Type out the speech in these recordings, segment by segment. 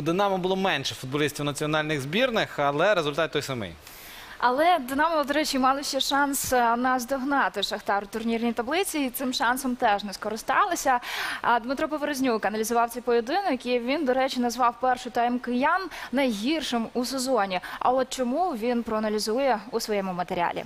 у Динамо було менше футболістів національних збірних, але результат той самий. Але Динамо, до речі, мали ще шанс е, наздогнати Шахтар у турнірній таблиці, і цим шансом теж не скористалися. Дмитро Поворознюк аналізував цей поєдинок, і він, до речі, назвав перший тайм киян найгіршим у сезоні. А от чому він проаналізує у своєму матеріалі?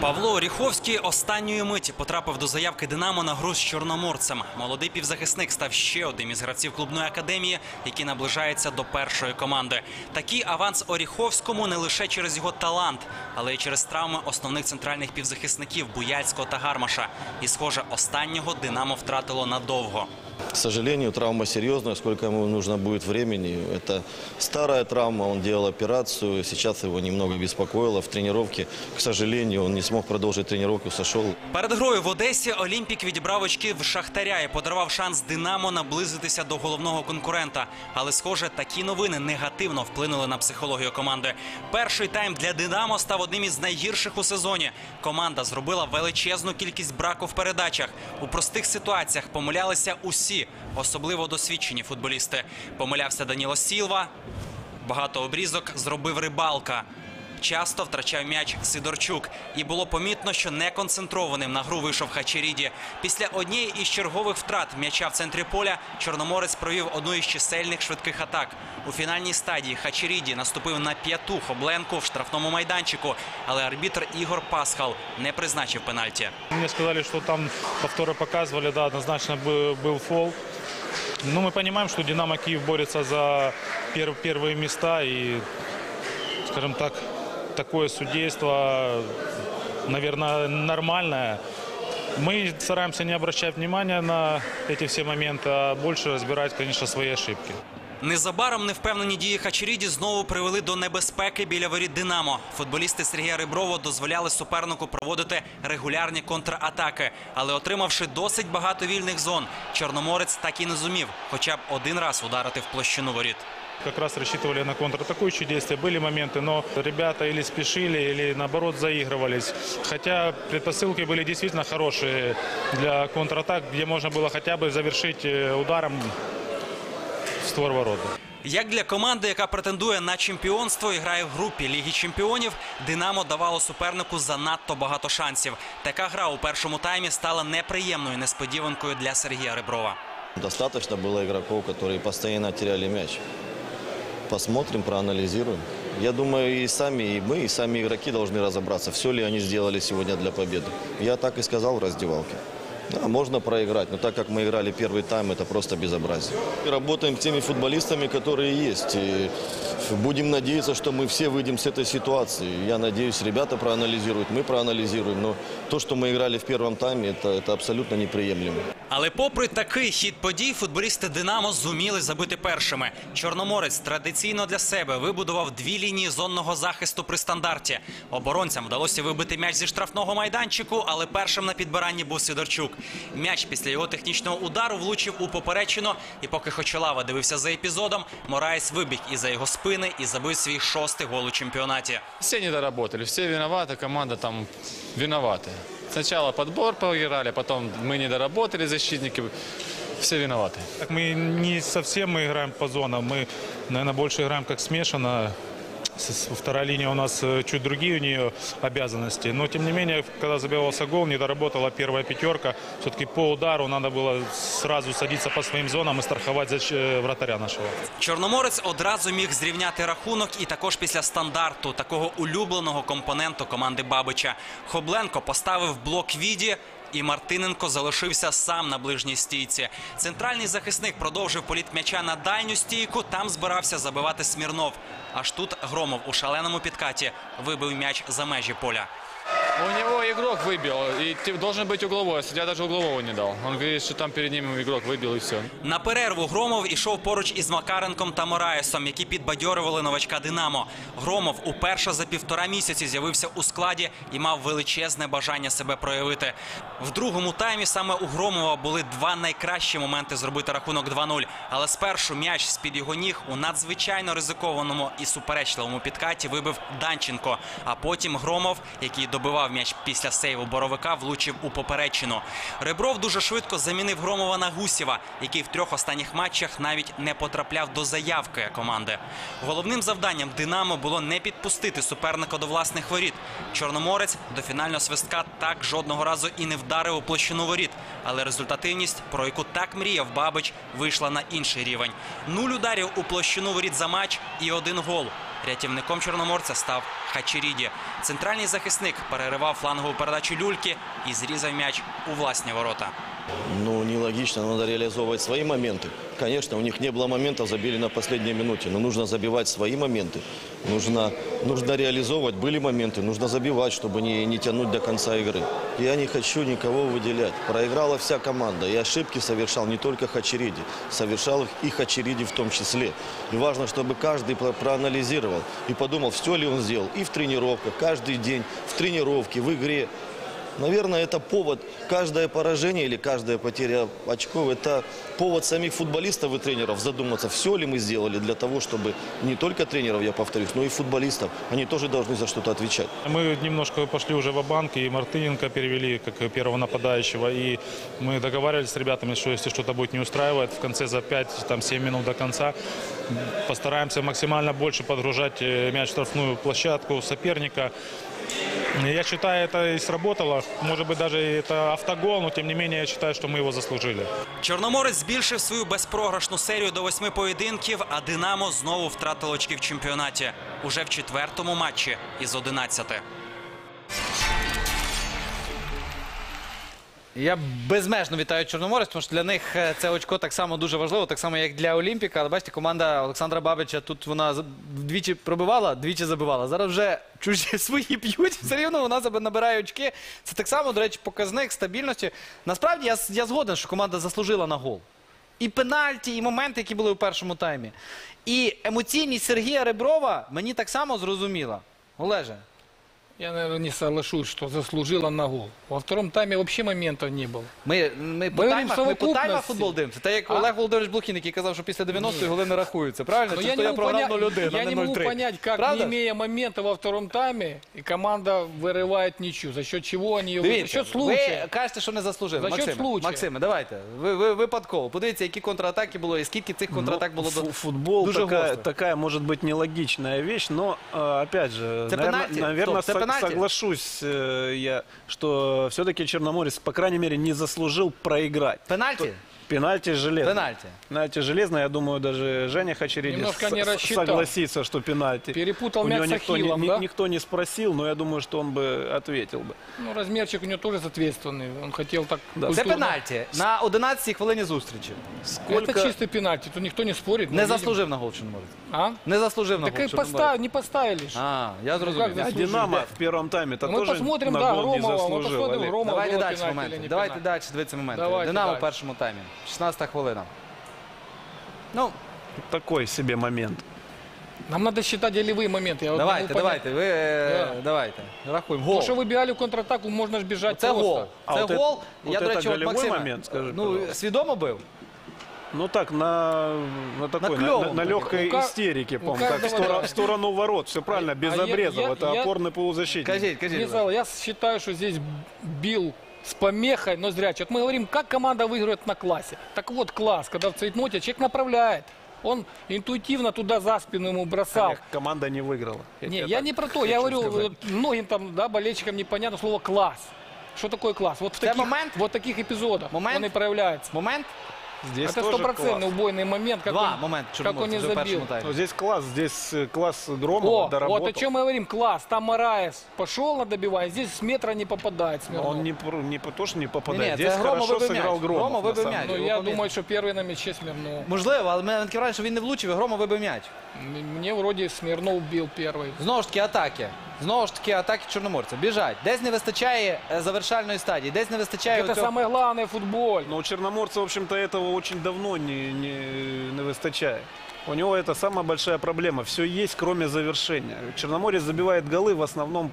Павло Оріховський останньої миті потрапив до заявки Динамо на гру з чорноморцем. Молодий півзахисник став ще одним із гравців клубної академії, який наближається до першої команди. Такий аванс Оріховському не лише через його талант, але й через травми основних центральних півзахисників Буяльського та Гармаша. І, схоже, останнього Динамо втратило надовго. К сожалению, травма серьезная, сколько ему нужно будет времени. Это старая травма, он делал операцию, сейчас его немного беспокоило в тренировке. К сожалению, он не смог продолжить тренировку, сошел. Перед грою в Одесі Олімпік відібрав очки в Шахтаря і подарував шанс Динамо наблизитися до головного конкурента. Але, схоже, такі новини негативно вплинули на психологію команди. Перший тайм для Динамо став одним із найгірших у сезоні. Команда зробила величезну кількість браку в передачах. У простих ситуаціях помилялися усі, особливо досвідчені футболісти. Помилявся Даніло Сілва. Багато обрізок зробив рибалка Часто втрачав м'яч Сидорчук, і було помітно, що неконцентрованим на гру вийшов Хачеріді. Після однієї із чергових втрат м'яча в центрі поля Чорноморець провів одну із чисельних швидких атак. У фінальній стадії Хачеріді наступив на п'яту Хобленку в штрафному майданчику, але арбітр Ігор Пасхал не призначив пенальті. Мне сказали, что там повторы показывали, да, однозначно бы- был фол. Ну, мы понимаем, что «Динамо Киев» борется за пер- первые места. И, скажем так, такое судейство, наверное, нормальное. Мы стараемся не обращать внимания на эти все моменты, а больше разбирать, конечно, свои ошибки. Незабаром невпевнені дії Хачеріді знову привели до небезпеки біля воріт Динамо. Футболісти Сергія Риброва дозволяли супернику проводити регулярні контратаки, але отримавши досить багато вільних зон, Чорноморець так і не зумів, хоча б один раз ударити в площину воріт. Как раз рассчитывали на контратакующие действия. Были моменты, но ребята или спешили, или наоборот заигрывались. Хотя предпосылки были действительно хорошие для контратак, где можно было хотя бы завершить э, ударом в створ ворот. Як для команди, яка претендує на чемпіонство і грає в групі Ліги Чемпіонів, Динамо давало супернику занадто багато шансів. Така гра у першому таймі стала неприємною несподіванкою для Сергія Риброва. Достаточно было игроков, которые постоянно теряли мяч. Посмотрим, проанализируем. Я думаю, и сами, и мы, и сами игроки должны разобраться, все ли они сделали сегодня для победы. Я так и сказал в раздевалке. Да, можно проиграть, но так как мы играли первый тайм, это просто безобразие. Мы работаем с теми футболистами, которые есть. И будем надеяться, что мы все выйдем с этой ситуации. Я надеюсь, ребята проанализируют, мы проанализируем. Но то, что мы играли в первом тайме, это, это абсолютно неприемлемо. Але попри такий хід подій, футболісти Динамо зуміли забити першими. Чорноморець традиційно для себе вибудував дві лінії зонного захисту при стандарті. Оборонцям вдалося вибити м'яч зі штрафного майданчику, але першим на підбиранні був Сидорчук. М'яч після його технічного удару влучив у поперечину, і поки Хочолава дивився за епізодом, Мораєс вибіг із-за його спини і забив свій шостий гол у чемпіонаті. Все не доработали, все виноваты, команда там виноваты. Сначала подбор поиграли, потом мы не доработали, защитники, все виноваты. Так мы не совсем мы играем по зонам, мы, наверное, больше играем как смешанно. С- с- Вторая линия у нас э, чуть другие у нее обязанности. Но, тем не менее, когда забивался гол, не доработала первая пятерка. Все-таки по удару надо было сразу садиться по своим зонам и страховать защ- э, вратаря нашего. Чорноморець одразу міг зрівняти рахунок і також після стандарту такого улюбленого компоненту команди Бабича. Хобленко поставив блок віді. І Мартиненко залишився сам на ближній стійці. Центральний захисник продовжив політ м'яча на дальню стійку. Там збирався забивати Смірнов. Аж тут Громов у шаленому підкаті вибив м'яч за межі поля. У него игрок выбил, и те- должен быть угловой, а судья даже углового не дал. Он говорит, что там перед ним игрок выбил и все. На перерву Громов ішов поруч із Макаренком та Мораєсом, які підбадьорювали новачка Динамо. Громов уперше за півтора місяці з'явився у складі і мав величезне бажання себе проявити. В другому таймі саме у Громова були два найкращі моменти зробити рахунок 2-0. Але спершу м'яч з-під його ніг у надзвичайно ризикованому і суперечливому підкаті вибив Данченко. А потім Громов, який добивав м'яч після сейву боровика, влучив у поперечину. Ребров дуже швидко замінив Громова на Гусєва, який в трьох останніх матчах навіть не потрапляв до заявки команди. Головним завданням Динамо було не підпустити суперника до власних воріт. Чорноморець до фінального свистка так жодного разу і не вдарив у площину воріт. Але результативність, про яку так мріяв Бабич, вийшла на інший рівень. Нуль ударів у площину воріт за матч і один гол. Рятівником чорноморця став Хачеріді. Центральний захисник переривав флангову передачу люльки і зрізав м'яч у власні ворота. Ну, нелогично, надо реализовывать свои моменты. Конечно, у них не было моментов, забили на последней минуте, но нужно забивать свои моменты. Нужно, нужно реализовывать, были моменты, нужно забивать, чтобы не, не тянуть до конца игры. Я не хочу никого выделять. Проиграла вся команда, и ошибки совершал не только Хачериди, совершал их и Хачериди в том числе. И важно, чтобы каждый про- проанализировал и подумал, все ли он сделал и в тренировках, каждый день, в тренировке, в игре. Наверное, это повод, каждое поражение или каждая потеря очков, это повод самих футболистов и тренеров задуматься, все ли мы сделали для того, чтобы не только тренеров, я повторюсь, но и футболистов, они тоже должны за что-то отвечать. Мы немножко пошли уже в банк и Мартыненко перевели как первого нападающего. И мы договаривались с ребятами, что если что-то будет не устраивать, в конце за 5-7 минут до конца постараемся максимально больше подгружать э, мяч в штрафную площадку соперника. Я считаю, это и сработало. Может быть, даже и это автогол, но тем не менее я считаю, что мы его заслужили. Чорноморець збільшив свою безпрограшну серію до восьми поєдинків, а Динамо знову втратило очки в чемпіонаті. Уже в четвертому матчі із 11. Я безмежно вітаю Чорноморець, тому що для них е, це очко так само дуже важливо, так само як для Олімпіка. Але бачите, команда Олександра Бабича тут вона вдвічі пробивала, двічі забивала. Зараз вже чужі свої б'ють, все рівно вона набирає очки. Це так само, до речі, показник стабільності. Насправді я, я згоден, що команда заслужила на гол. І пенальті, і моменти, які були у першому таймі. І емоційність Сергія Реброва мені так само зрозуміла. Олеже, Я, наверное, не соглашусь, что заслужила на гол. Во втором тайме вообще моментов не было. Ми, ми, по, Ми таймах, в ми по таймах совокупності. футбол дивимося. Та як А? Олег Володимирович Блохін, який казав, що після 90-ї голи не рахуються. Правильно? Но Це я що не я могу, програв понять, 0-1, а я не не могу 0-3. понять, как, Правда? не имея момента во втором тайме, и команда вырывает ничью. За счет чего они ее... За Дивіться, счет ви случая. кажете, що не заслужили. За счет Максиме, случая. Максиме, давайте. Ви, ви випадково. Подивіться, які контратаки було і скільки цих контратак було до Фу- Футбол дуже такая, гостро. такая, может быть, нелогичная вещь, но, э, опять же, Это наверно- пенальти? наверное, Стоп, это пенальти? соглашусь э, я, что все-таки Черноморец, по крайней мере, не заслужил проиграть. пенальті? Пенальти железно. Пенальті. Пенальти железно, я думаю, даже Женя Хачериди Немножко с- не с- рассчитал. согласится, что пенальти. Перепутал У него мяч с никто, не- Ахиллом, ни- да? никто не спросил, но я думаю, что он бы ответил бы. Ну, размерчик у него тоже соответственный. Он хотел так Да. Це культурно. пенальті на 11-й хвилині зустрічі. Сколько... Это чистый пенальти, тут никто не спорит. мы Не видим. заслужив на гол Чорноморець. А? Не заслужив на Так гол и Чорноморець. поставили, не поставили же. А, я Ну, зрозумів. как А заслужили? Динамо в первом тайме-то Ну, мы тоже посмотрим, на да, гол не Громова, мы заслужил. посмотрим, Олег. Громова Давайте было далі пенальти моменти. или не Давайте пенальти. далі дивитися моменти. Давайте Динамо в далі. першому таймі. 16 хвилина. Ну, Такой себе момент. Нам надо считать голевые моменты. Я вот не давайте, могу понять. давайте. Ви е, Да. давайте. Рахуємо. Гол. То, что выбегали в контратаку, можно ж бежать Це просто. гол. А Це от це- гол. от Я, до це речі, от голевой Максиме, момент, скажи, ну, пожалуйста. свідомо бив? Ну так, на, на такой, на, клёвом на, таком. легкой У ка- истерике, у по-моему, как в, каждого, сторону- да. в сторону ворот. Все правильно, без а я- обрезов. я- это я- опорный полузащитник. Кажіть, кажіть. Не будь ласка. знаю, я считаю, что здесь бил с помехой, но зря. Вот мы говорим, как команда выигрывает на классе. Так вот, класс, когда в цейтноте человек направляет. Он интуитивно туда за спину ему бросал. Олег, команда не выиграла. Не, я не про то. Я говорю, сказать. вот многим там, да, болельщикам непонятно слово класс. Что такое класс? Вот в таких, момент? вот таких эпизодах Момент? он и проявляется. Момент? Здесь Это тоже стопроцентный класс. убойный момент, как Два он, моменти как он Чорноморця не вже в першому забил. Но таймі. здесь класс, здесь э, класс Громова О, доработал. вот о чем мы говорим, класс. Там Мараес пошел на добивание, здесь с метра не попадает Но Смирнов. Он не, про- не по- то, что не Ні, попадает. ні, здесь це Грома хорошо вибив сыграл м'яч. Громов. Грома на вибив самом м'яч. Ну, його я помітили. думаю, что первый на мяче Смирнов. Можливо, але мене таке враження, що він не влучив, і Грома вибив м'яч. М- Мне вроде Смирнов бил первый. Знову ж таки атаки. Знову ж таки атаки Чорноморця. Біжать. Десь не вистачає е, завершальної стадії, десь не вистачає Это оцього- самое главное в футболе. Но у Черноморца, в общем-то, этого очень давно не, не, не выстачает. У него это самая большая проблема. Все есть, кроме завершения. Черноморец забивает голы в основном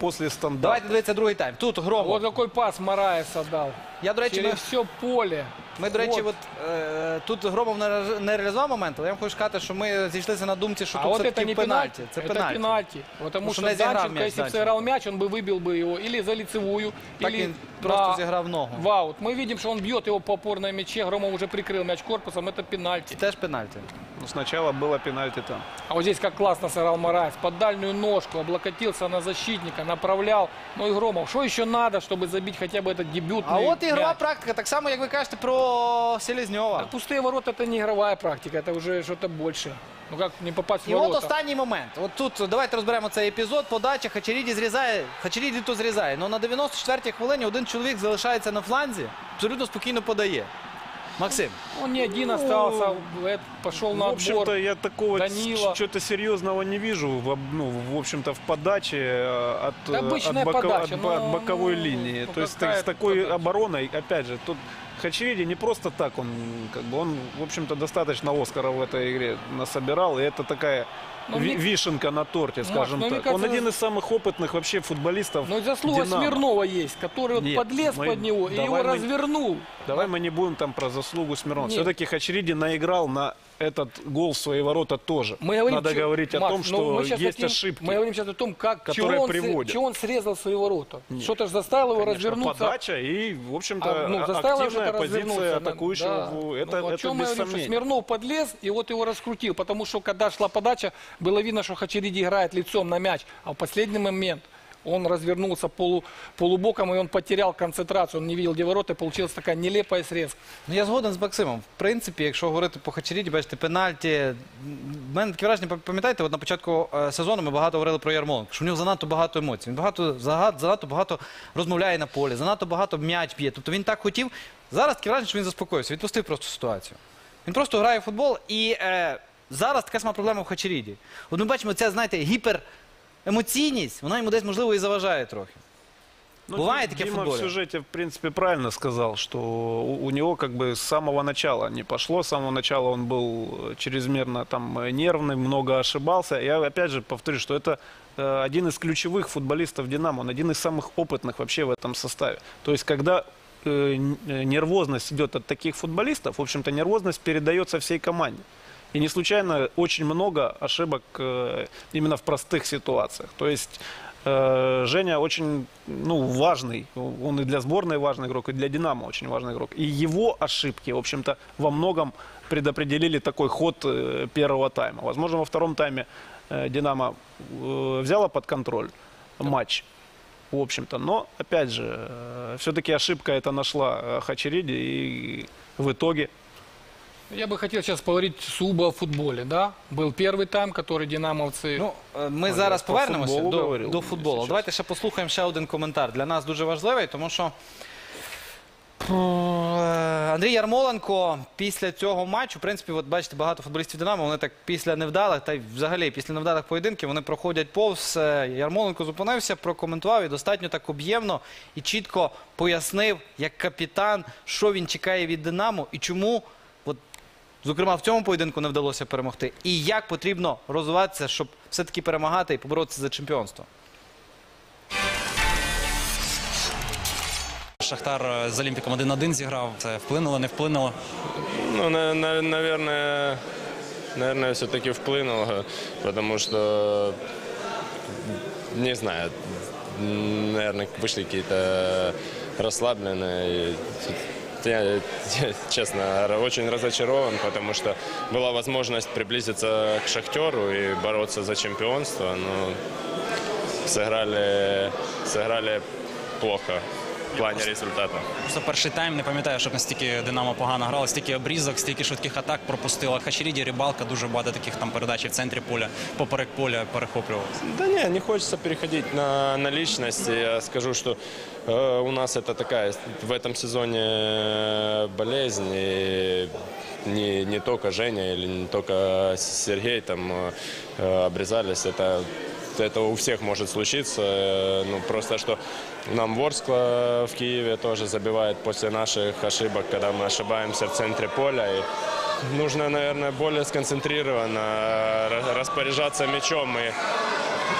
после стандарта. Давайте дивитися другий тайм. Тут Громов. Вот какой пас Мараес отдал. Я, до речі, Через ми... все поле. Ми, до речі, Вот. от, е, тут Громов не, ре- не реалізував момент, але я вам хочу сказати, що ми зійшлися на думці, що А тут вот все-таки это не пенальті. пенальти, Це это пенальті. пенальти. Потому Ну, что что не заиграл Данченко, мяч если бы Данченко. сыграл мяч, он бы выбил бы его или за лицевую, Так или он просто на- сыграл в ногу. в аут. Мы видим, что он бьет его по опорной мяче, Громов уже прикрыл мяч корпусом, это пенальти. Теж пенальті. Ну, сначала было пенальти там. А вот здесь как классно сыграл Морайс. Под дальнюю ножку облокотился на защитника, направлял. Ну и Громов, что еще надо, чтобы забить хотя бы этот дебютный А от ігрова мяч? практика, так само, як ви кажете про Селезньова. А Пустые ворота это не игровая практика, это уже что-то больше. Ну как не попасть в І от ворота? останній момент. От тут давайте розберемо цей епізод. Подача Хачеріді зрізає. Хачеріді то зрізає. Ну на 94-й хвилині один чоловік залишається на фланзі, абсолютно спокійно подає. Максим. Он не один остался, это, пошел на в отбор. общем-то, я такого чего-то серьезного не вижу, в, ну, в общем-то, в подаче э, от, Да э, от, боко- подача, от но, от боковой ну, линии. ну, То есть с такой подача? обороной, опять же, тут Хачериди не просто так, он, как бы, он, в общем-то, достаточно Оскара в этой игре насобирал, и это такая Ну, вишенка на торте, скажем ну, мне так. Он кажется, один из самых опытных вообще футболистов Но заслуга «Динамо». Смирнова есть, который Нет, подлез мы- под него и его мы- развернул. Давай мы не будем там про заслугу Смирнова. Все-таки Хачериди наиграл на этот гол в свои ворота тоже. Мы говорим, Надо чё- говорить о Макс, том, ну, что мы есть хотим- ошибки. Мы говорим сейчас о том, как которые он, приводят. чего он срезал свои ворота. Что-то же заставило его Конечно, развернуться. подача и, в общем-то, А, ну, активная позиция атакующего. Да. Это, Ну, о это чем без говорим, сомнений. Смирнов подлез, и вот его раскрутил. Потому что, когда шла подача, было видно, что Хачериди играет лицом на мяч. А в последний момент он развернулся полу, полубоком, и он потерял концентрацию. Он не видел, где ворота, получилась такая нелепая срезка. Ну я згоден з Максимом. В принципі, якщо говорити по Хачеріді, бачите, пенальті. В мене таке враження, пам'ятаєте, на початку е, сезону ми багато говорили про Ярмоленка, що в нього занадто багато емоцій. Він багато, занадто багато розмовляє на полі, занадто багато м'яч б'є. Тобто він так хотів. Зараз таке враження, що він заспокоївся, відпустив просто ситуацію. Він просто грає в футбол і е, зараз така сама проблема в Хачеріді. От ми бачимо, ця, знаєте, гіперемоційність, вона йому десь, можливо, і заважає трохи. Ну, Бывает Дима такие в в футболе? сюжете, в принципе, правильно сказал, что у, у него как бы с самого начала не пошло. С самого начала он был э, чрезмерно там э, нервный, много ошибался. Я опять же повторю, что это э, один из ключевых футболистов «Динамо», он один из самых опытных вообще в этом составе. То есть, когда э, н- э, нервозность идет от таких футболистов, в общем-то, нервозность передается всей команде. И не случайно очень много ошибок э, именно в простых ситуациях. То есть э, Женя очень ну, важный, он и для сборной важный игрок, и для Динамо очень важный игрок. И его ошибки, в общем-то, во многом предопределили такой ход э, первого тайма. Возможно, во втором тайме Динамо взяла под контроль матч. В общем-то, но опять же, все-таки ошибка это нашла Хачериди, и в итоге Я бы хотел сейчас поговорить сугубо о футболе, да? Был первый тайм, который динамовцы... Ну, е, ми я зараз по повернемося футболу до, говорив, до якщо футболу. чесно. Давайте ще послухаємо ще один коментар. Для нас дуже важливий, тому що е, Андрій Ярмоленко після цього матчу, в принципі, от бачите, багато футболістів Динамо, вони так після невдалих, та й взагалі після невдалих поєдинків, вони проходять повз. Е, Ярмоленко зупинився, прокоментував і достатньо так об'ємно і чітко пояснив, як капітан, що він чекає від Динамо і чому. От Зокрема, в цьому поєдинку не вдалося перемогти. І як потрібно розвиватися, щоб все-таки перемагати і поборотися за чемпіонство. Шахтар е, з Олімпіком 1-1 зіграв. Це вплинуло, не вплинуло. Ну, на- на- наверное, наверное, все-таки вплынуло, потому что, не знаю, м, наверное, вышли какие-то расслабленные. Я, честно, очень разочарован, потому что была возможность приблизиться к Шахтеру и бороться за чемпионство, но сыграли, сыграли плохо в плане результата. Просто перший тайм не пам'ятаю, щоб настільки Динамо погано грало, стільки обрізок, стільки швидких атак пропустила. Хачеріді, Рибалка, дуже багато таких там передач і в центрі поля, поперек поля перехоплював. Да не, не хочется переходить на, на личности. Я скажу, что э, у нас это такая в этом сезоне болезнь. И не, не только Женя или не только Сергей там э, обрезались. Это, это у всех может случиться. Э, Ну, просто что нам Ворскла в Киеве тоже забивает после наших ошибок, когда мы ошибаемся в центре поля. И нужно, наверное, более сконцентрированно э, распоряжаться мячом и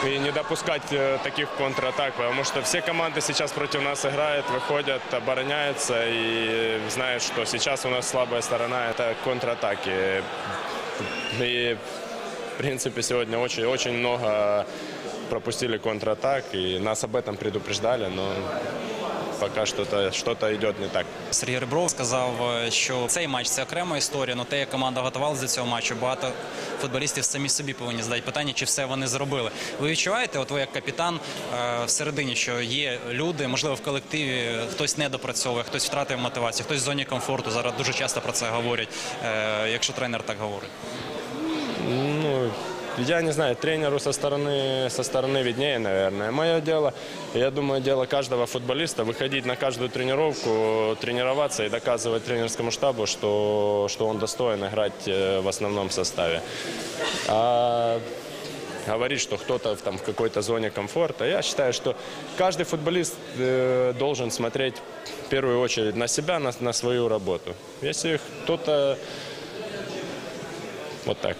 и не допускать э, таких контратак, потому что все команды сейчас против нас играют, выходят, обороняются и знают, что сейчас у нас слабая сторона – это контратаки. И, принципе, сегодня очень, очень много пропустили контратак, и нас об этом предупреждали, но пока что-то что идет не так. Сергій Ребров сказав, що цей матч це окрема історія, але те, як команда готувалася до цього матчу, багато футболістів самі собі повинні задати питання, чи все вони зробили. Ви відчуваєте, от ви як капітан е, всередині, що є люди, можливо, в колективі хтось не допрацьовує, хтось втратив мотивацію, хтось в зоні комфорту. Зараз дуже часто про це говорять, е, якщо тренер так говорить. Я не знаю, тренеру со стороны, со стороны виднее, наверное. Мое дело, я думаю, дело каждого футболиста выходить на каждую тренировку, тренироваться и доказывать тренерскому штабу, что, что он достоин играть э, в основном составе. А говорить, что кто-то там, в какой-то зоне комфорта. Я считаю, что каждый футболист э, должен смотреть в первую очередь на себя, на, на свою работу. Если кто-то вот так.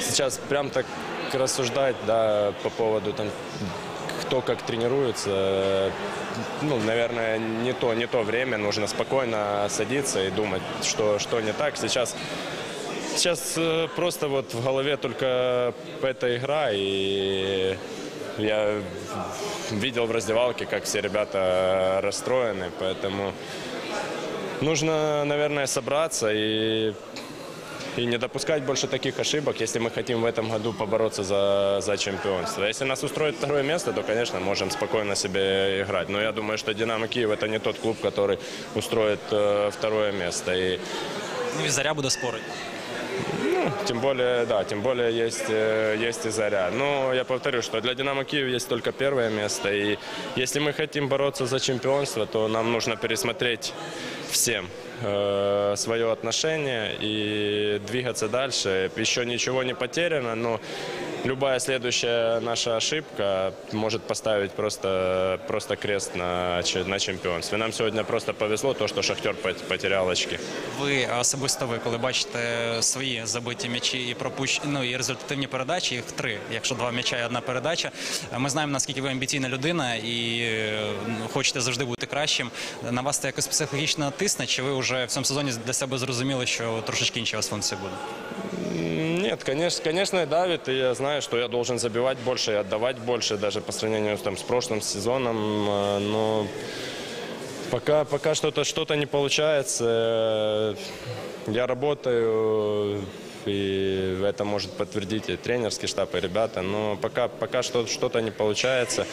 Сейчас прям так рассуждать, да, по поводу там, кто как тренируется, ну, наверное, не то, не то время. Нужно спокойно садиться и думать, что, что не так. Сейчас, сейчас э, просто вот в голове только эта игра, и я видел в раздевалке, как все ребята расстроены, поэтому нужно, наверное, собраться и и не допускать больше таких ошибок, если мы хотим в этом году побороться за, за чемпионство. Если нас устроит второе место, то, конечно, можем спокойно себе играть. Но я думаю, что «Динамо Киев» – это не тот клуб, который устроит э, второе место. И Ну і заря буде спорити. тем более, да, тем более есть, э, есть и «Заря». Но я повторю, что для «Динамо Киев» есть только первое место. И если мы хотим бороться за чемпионство, то нам нужно пересмотреть всем свое отношение и двигаться дальше. Еще ничего не потеряно, но любая следующая наша ошибка может поставить просто, просто крест на, на чемпионстве. Нам сегодня просто повезло то, что «Шахтер» пот- потерял очки. Ви особисто ви, коли бачите свої забиті м'ячі і пропущ... ну, і результативні передачі, їх три, якщо два м'яча і одна передача. Ми знаємо, наскільки ви амбіційна людина і е, хочете завжди бути кращим. На вас це якось психологічно тисне, чи ви вже в цьому сезоні для себе зрозуміли, що трошечки інші у вас функції буде? Нет, конечно, конечно, давит, и я знаю, что я должен забивать больше и отдавать больше, даже по сравнению там, с прошлым сезоном, э, но пока, пока что-то что не получается, э, я работаю, и это может подтвердить и тренерский штаб, и ребята, но пока, пока что- что-то не получается,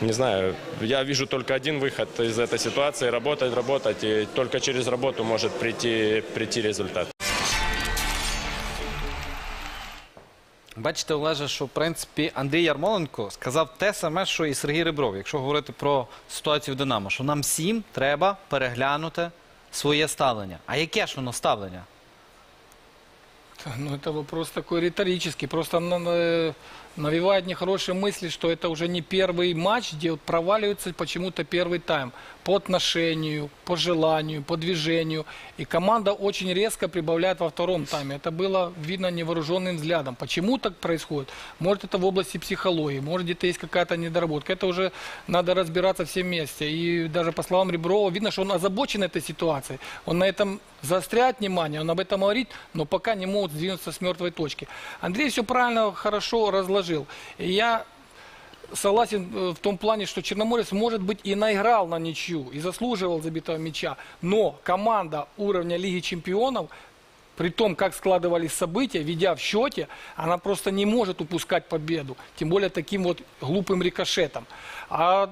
не знаю, я вижу только один выход из этой ситуации, работать, работать, и только через работу может прийти, прийти результат. Бачите, Олеже, що в принципі Андрій Ярмоленко сказав те саме, що і Сергій Ребров, якщо говорити про ситуацію в Динамо, що нам всім треба переглянути своє ставлення. А яке ж воно ставлення? Ну, это вопрос такой риторический. Просто на- на- навевает нехорошие мысли, что это уже не первый матч, где вот проваливается почему-то первый тайм. По отношению, по желанию, по движению. И команда очень резко прибавляет во втором тайме. Это было видно невооруженным взглядом. Почему так происходит? Может, это в области психологии, может, где-то есть какая-то недоработка. Это уже надо разбираться все вместе. И даже по словам Реброва, видно, что он озабочен этой ситуацией. Он на этом заостряет внимание, он об этом говорит, но пока не могут сдвинуться с мертвой точки. Андрей все правильно, хорошо разложил. И я согласен э, в том плане, что Черноморец, может быть, и наиграл на ничью, и заслуживал забитого мяча, но команда уровня Лиги Чемпионов, при том, как складывались события, ведя в счете, она просто не может упускать победу, тем более таким вот глупым рикошетом. А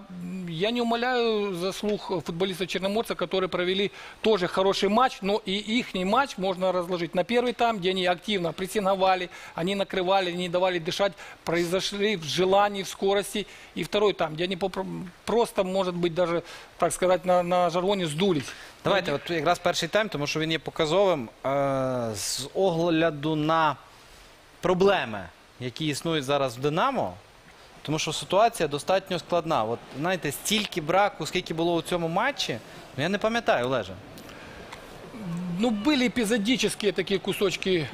я не умоляю заслуг футболистов Черноморца, которые провели тоже хороший матч, но и их матч можно разложить на первый тайм, где они активно прессинговали, они накрывали, не давали дышать, произошли в желании, в скорости. И второй тайм, где они просто, может быть, даже, так сказать, на, на жаргоне сдулись. Давайте, от якраз перший тайм, тому що він є показовим е, з огляду на проблеми, які існують зараз в Динамо. Тому що ситуація достатньо складна. От знаєте, стільки браку, скільки було у цьому матчі, ну я не пам'ятаю, Олеже. Ну, были эпизодические такие кусочки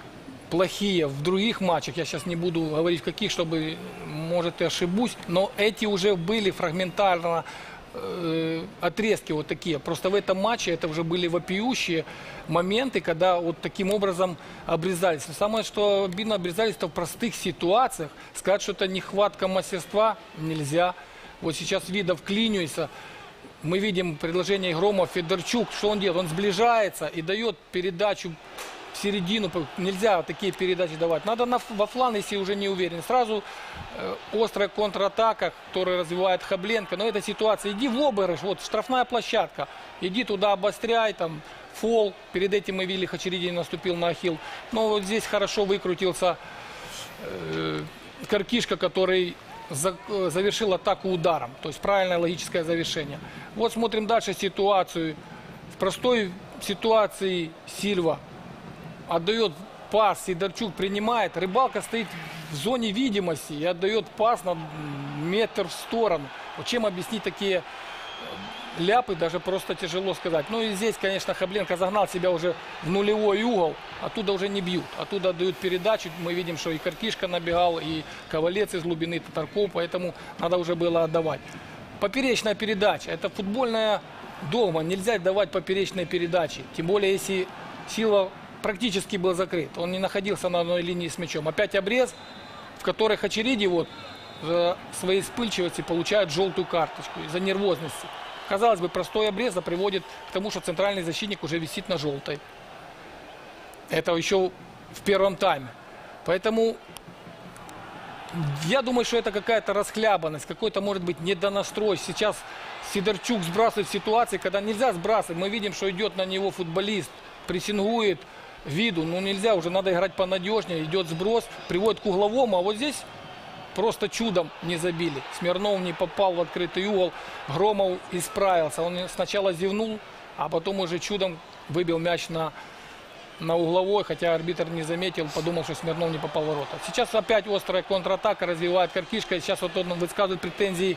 плохие в других матчах, я сейчас не буду говорить в каких, чтобы, может, и ошибусь, но эти уже были фрагментарно э, отрезки вот такие. Просто в этом матче это уже были вопиющие моменты, когда вот таким образом обрезались. Но самое, что обидно, обрезались это в простых ситуациях. Сказать, что это нехватка мастерства нельзя. Вот сейчас Видов клинюется, мы видим предложение Грома Федорчук, что он делает? Он сближается и дает передачу в середину. Нельзя такие передачи давать. Надо на, во фланг, если уже не уверен. Сразу э, острая контратака, которую развивает Хабленко. Но эта ситуация, иди в обыгрыш, вот штрафная площадка. Иди туда, обостряй, там, фол. Перед этим мы видели, Хачериди наступил на ахилл. Но вот здесь хорошо выкрутился э, Каркишка, который э, завершил атаку ударом. То есть правильное логическое завершение. Вот смотрим дальше ситуацию. В простой ситуации Сильва отдает пас, Сидорчук принимает. Рыбалка стоит в зоне видимости и отдает пас на метр в сторону. Чем объяснить такие э, ляпы, даже просто тяжело сказать. Ну и здесь, конечно, Хабленко загнал себя уже в нулевой угол. Оттуда уже не бьют. Оттуда отдают передачу. Мы видим, что и Каркишка набегал, и Ковалец из глубины Татарков. Поэтому надо уже было отдавать. Поперечная передача. Это футбольная догма. Нельзя давать поперечные передачи. Тем более, если Сила практически был закрыт. Он не находился на одной линии с мячом. Опять обрез, в которой Хачериди вот за своей вспыльчивости получает желтую карточку из-за нервозности. Казалось бы, простой обрез а приводит к тому, что центральный защитник уже висит на желтой. Это еще в первом тайме. Поэтому я думаю, что это какая-то расхлябанность, какой-то, может быть, недонастрой. Сейчас Сидорчук сбрасывает ситуации, когда нельзя сбрасывать. Мы видим, что идет на него футболист, прессингует виду. Ну, нельзя, уже надо играть понадежнее. Идет сброс, приводит к угловому. А вот здесь просто чудом не забили. Смирнов не попал в открытый угол. Громов исправился. Он сначала зевнул, а потом уже чудом выбил мяч на на угловой, хотя арбитр не заметил, подумал, что Смирнов не попал в ворота. Сейчас опять острая контратака развивает Каркишка. Сейчас вот он высказывает претензии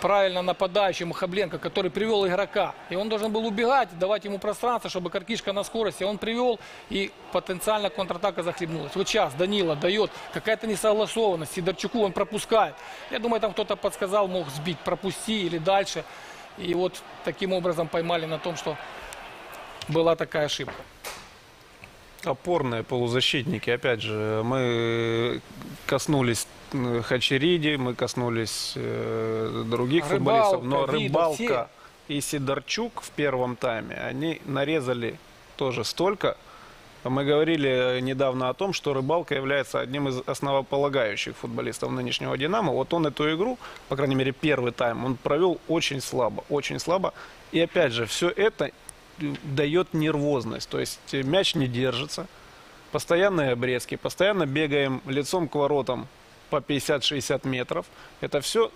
правильно нападающему Хабленко, который привел игрока. И он должен был убегать, давать ему пространство, чтобы Каркишка на скорости. Он привел, и потенциально контратака захлебнулась. Вот сейчас Данила дает какая-то несогласованность. Сидорчуку он пропускает. Я думаю, там кто-то подсказал, мог сбить, пропусти или дальше. И вот таким образом поймали на том, что была такая ошибка. Опорные полузащитники, опять же, мы коснулись э, Хачериди, мы коснулись э, других Рыбалка, футболистов, но Рыбалка все. и Сидорчук в первом тайме, они нарезали тоже столько. Мы говорили недавно о том, что Рыбалка является одним из основополагающих футболистов нынешнего «Динамо». Вот он эту игру, по крайней мере первый тайм, он провел очень слабо, очень слабо. И опять же, все это дает нервозность. То есть э, мяч не держится, постоянные обрезки, постоянно бегаем лицом к воротам по 50-60 метров. Это все,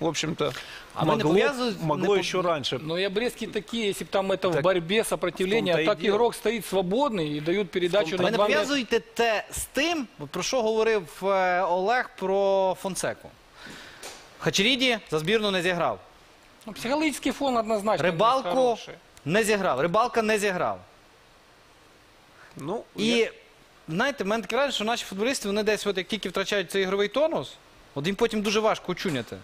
в общем-то, А мы не могло, пов'язують- могло не пов- еще раньше. Но и обрезки такие, если бы там это в Так борьбе, сопротивление, в том-то а и так дело. игрок стоит свободный и дают передачу Ви на не два метра. пов'язуєте те з тим, от про що говорив е, Олег про Фонсеку. Хачеріді за збірну не зіграв. Ну, Психологический фон однозначно Рибалку хороший. не зіграв. Рибалка не зіграв. Ну, І знаєте, в мене таке враження, що наші футболісти вони десь, от як тільки втрачають цей ігровий тонус, от їм потім дуже важко очуняти.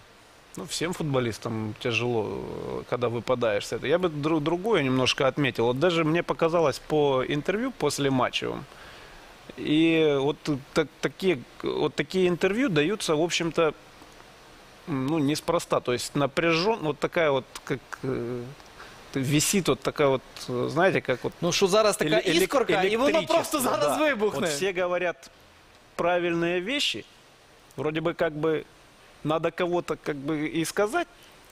Ну, всем футболистам тяжело, э, когда выпадаешь с этого. Я бы дру- другое немножко отметил. Вот даже мне показалось по интервью после матчевым, и вот так- такие, вот такие интервью даются, в общем-то, м, ну, неспроста. То есть напряжен, вот такая вот, как э, висит вот такая вот, э, знаете, как вот Ну що зараз така Эле- элек- і воно электричество, просто зараз да. вибухне. Вот все говорят правильные вещи, вроде бы как бы надо кого-то как бы и сказать,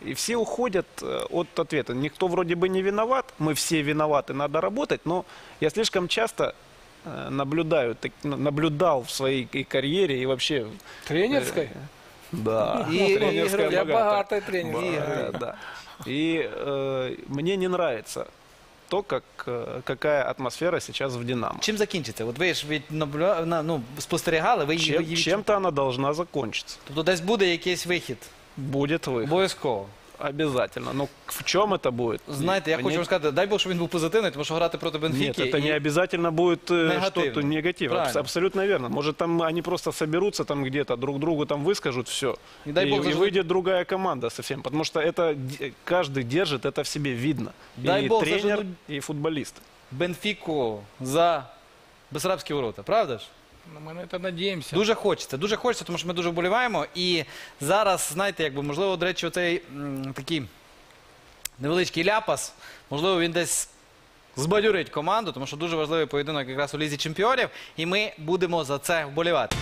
и все уходят э, от ответа. Никто вроде бы не виноват, мы все виноваты, надо работать, но я слишком часто э, наблюдаю, так- наблюдал в своей и карьере и вообще... Тренерской? Да. И- тренерская Я богатая. богатая тренер. Ба- да. И э, мне не нравится то, как, э, какая атмосфера сейчас в «Динамо». Чим закінчиться? От ви ж від наблю... на- ну, спостерігали, ви її ви Чем, її- чем-то она должна закончиться. Тобто десь буде якийсь вихід. Будет выход. Обов'язково. Обязательно. Но в чем это будет? Знаєте, я Не- хочу вам сказати, дай Бог, щоб він був позитивний, тому що грати проти Нет, Бенфіки. это і- не обязательно будет э, Негативно. что-то негатив. Правильно. Абс- Абсолютно верно. Может, там они просто соберутся там где-то, друг другу там выскажут все. И дай бог и заживет. выйдет другая команда совсем. Потому что это д- каждый держит это в себе видно. Дай и бог тренер, заживут. и футболист. Бенфіку за Бесарабські ворота, правда ж? Ну, Мы на це надеемся. Дуже хочеться, дуже хочеться, тому що ми дуже вболіваємо. І зараз, знаєте, якби, можливо, до речі, оцей такий невеличкий ляпас, можливо, він десь збадюрить команду, тому що дуже важливий поєдинок якраз у Лізі Чемпіонів, і ми будемо за це вболівати.